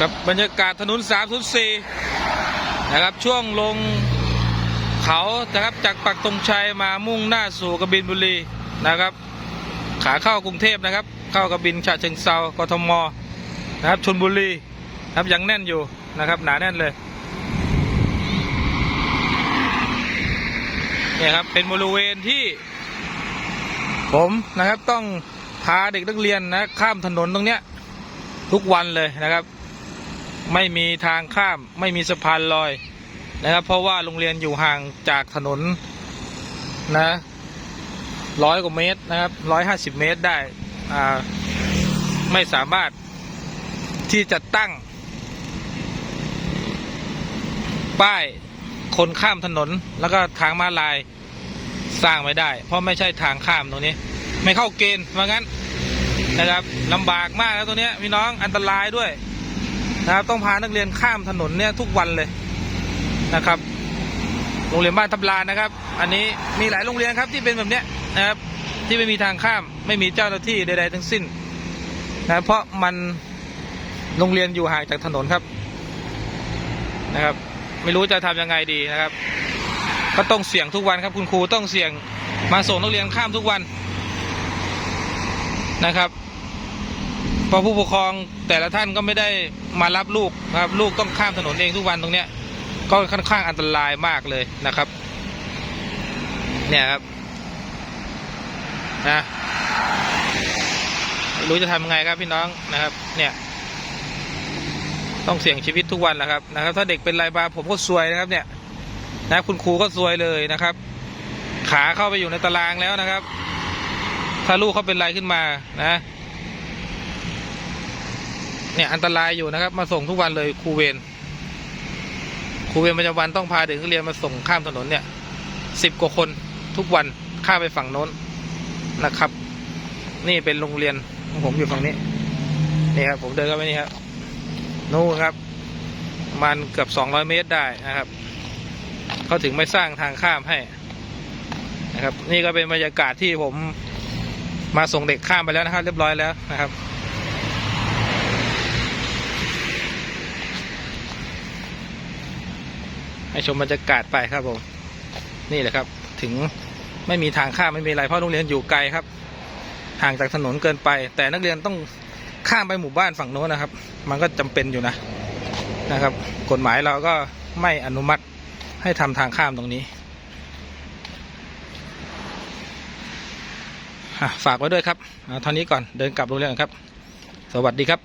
กับบรรยากาศถนน 304 นะครับ ช่วงลงเขานะครับจากปักตรงชัยมามุ่งหน้าสู่กบินบุรีนะครับ ขาเข้ากรุงเทพนะครับ เข้ากบินฉะเชิงเซากทมนะครับชนบุรีนะครับยังแน่นอยู่นะครับ หนาแน่นเลยเนี่ยครับเป็นบริเวณที่ ผมนะครับต้องพาเด็กนักเรียนนะข้ามถนนตรงเนี้ยทุกวันเลยนะครับ ไม่มีทางข้ามไม่มีสะพานลอยนะครับ เพราะว่าโรงเรียนอยู่ห่างจากถนนนะร้อยกว่าเมตรนะครับร้อยห้าสิบเมตรได้อ่าไม่สามารถที่จะตั้ง ป้ายคนข้ามถนนแล้วก็ทางม้าลายสร้างไม่ได้ เพราะไม่ใช่ทางข้ามตรงนี้ ไม่เข้าเกณฑ์ว่างั้นนะครับลำบากมากแล้วตัวนี้พี่น้องอันตรายด้วย นะครับต้องพานักเรียนข้ามถนนเนี่ยทุกวันเลยนะครับ โรงเรียนบ้านทับลานนะครับ อันนี้มีหลายโรงเรียนครับที่เป็นแบบเนี้ยนะครับที่ไม่มีทางข้ามไม่มีเจ้าหน้าที่ใด ๆ ทั้งสิ้นนะเพราะมันโรงเรียนอยู่ห่างจากถนนครับนะครับ ไม่รู้จะทำยังไงดีนะครับ ก็ต้องเสี่ยงทุกวันครับ คุณครูต้องเสี่ยงมาส่งนักเรียนข้ามทุกวันนะครับ เพราะผู้ปกครองแต่ละท่านก็ไม่ได้มารับลูกครับ ลูกต้องข้ามถนนเองทุกวันตรงเนี้ย ก็ค่อนข้างอันตรายมากเลยนะครับ เนี่ยครับนะรู้จะทำยังไงครับพี่น้องนะครับ เนี่ย ต้องเสี่ยงชีวิตทุกวันแหละครับนะครับ ถ้าเด็กเป็นไรบาผมก็ซวยนะครับ เนี่ย นะคุณครูก็ซวยเลยนะครับ ขาเข้าไปอยู่ในตารางแล้วนะครับ ถ้าลูกเขาเป็นไรขึ้นมานะ เนี่ยอันตรายอยู่นะครับ มาส่งทุกวันเลยครูเวรครูเวรประจำวันต้องพาเด็กนักเรียนมาส่งข้ามถนนเนี่ยสิบกว่าคนทุกวันข้ามไปฝั่งโน้นนะครับ นี่เป็นโรงเรียนของผมอยู่ฝั่งนี้นี่ครับผมเดินเข้าไปนี่ครับนู่นครับ มันเกือบสองร้อยเมตรได้นะครับเขาถึงไม่สร้างทางข้ามให้นะครับ นี่ก็เป็นบรรยากาศที่ผมมาส่งเด็กข้ามไปแล้วนะครับ เรียบร้อยแล้วนะครับ ให้ชมบรรยากาศไปครับผม นี่แหละครับ ถึงไม่มีทางข้ามไม่มีอะไรเพราะโรงเรียนอยู่ไกลครับ ห่างจากถนนเกินไป แต่นักเรียนต้องข้ามไปหมู่บ้านฝั่งโน้นนะครับ มันก็จำเป็นอยู่นะนะครับ กฎหมายเราก็ไม่อนุมัติให้ทำทางข้ามตรงนี้ฝากไว้ด้วยครับเอาเท่านี้ก่อนเดินกลับโรงเรียนครับ สวัสดีครับ